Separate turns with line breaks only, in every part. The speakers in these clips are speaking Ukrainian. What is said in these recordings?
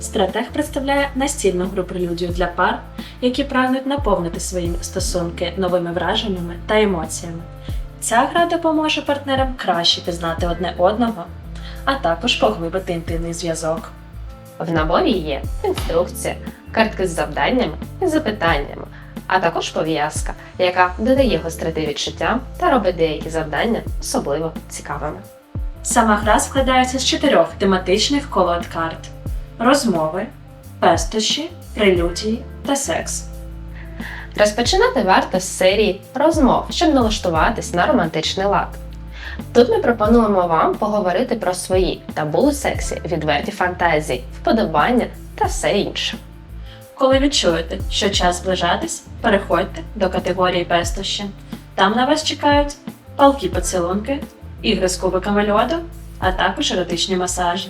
Стратег представляє настільну гру прелюдію для пар, які прагнуть наповнити свої стосунки новими враженнями та емоціями. Ця гра допоможе партнерам краще пізнати одне одного, а також поглибити інтимний зв'язок.
В наборі є інструкція, картки з завданнями і запитаннями, а також пов'язка, яка додає гостроти відчуттям та робить деякі завдання особливо цікавими.
Сама гра складається з чотирьох тематичних колод карт: розмови, пестощі, прелюдії та секс.
Розпочинати варто з серії розмов, щоб налаштуватись на романтичний лад. Тут ми пропонуємо вам поговорити про свої табу сексі, відверті фантазії, вподобання та все інше.
Коли відчуєте, що час зближатись, переходьте до категорії пестощі. Там на вас чекають палки поцілунки, ігри з кубиками льоду, а також еротичні масажі.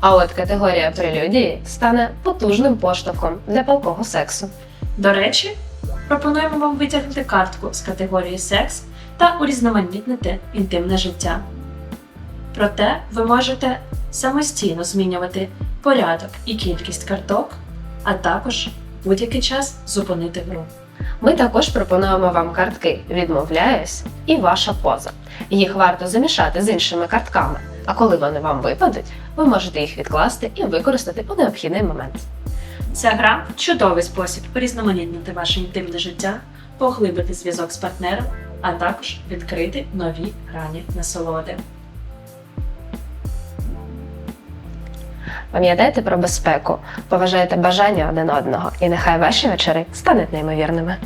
А от категорія прелюдії стане потужним поштовхом для палкого сексу.
До речі, пропонуємо вам витягнути картку з категорії секс та урізноманітнити інтимне життя. Проте ви можете самостійно змінювати порядок і кількість карток, а також будь-який час зупинити гру.
Ми також пропонуємо вам картки Відмовляюсь і ваша поза. Їх варто замішати з іншими картками, а коли вони вам випадуть, ви можете їх відкласти і використати у необхідний момент.
Ця гра чудовий спосіб порізноманітнити ваше інтимне життя, поглибити зв'язок з партнером, а також відкрити нові грані насолоди.
Пам'ятайте про безпеку, поважайте бажання один одного, і нехай ваші вечори стануть неймовірними.